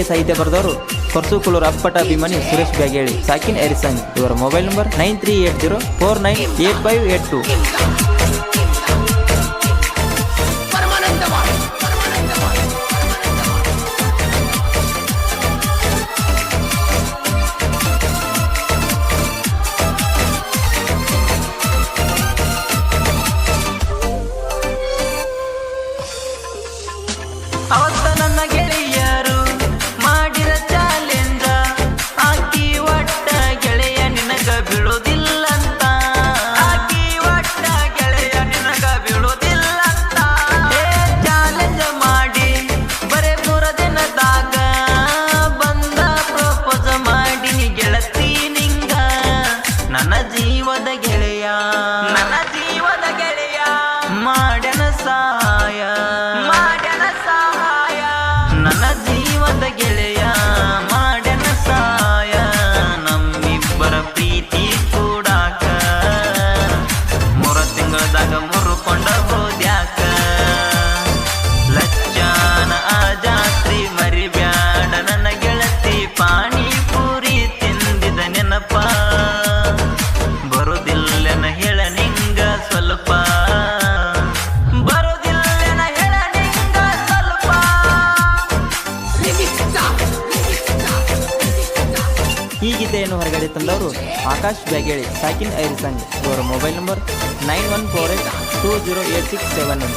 ಗೀತೆಗೆ ಸಾಹಿತ್ಯ ಬರೆದವರು. ಕೊರ್ಸುಕುಲೂರು ಅಪ್ಪಟ ಅಭಿಮಾನಿ ಸುರೇಶ್ ಬ್ಯಾಗೇಳಿ, ಸಾಕಿನ್ ಎರಿಸಂಗ್ ಇವರ mobile number nine three eight zero four nine eight five eight two. Akash ಬ್ಯಾಗೇಳಿ. ಸಾಕಿನ್ ಐರಿಸಂಗ್ ಇವರ mobile number nine one four eight two zero eight six seven one.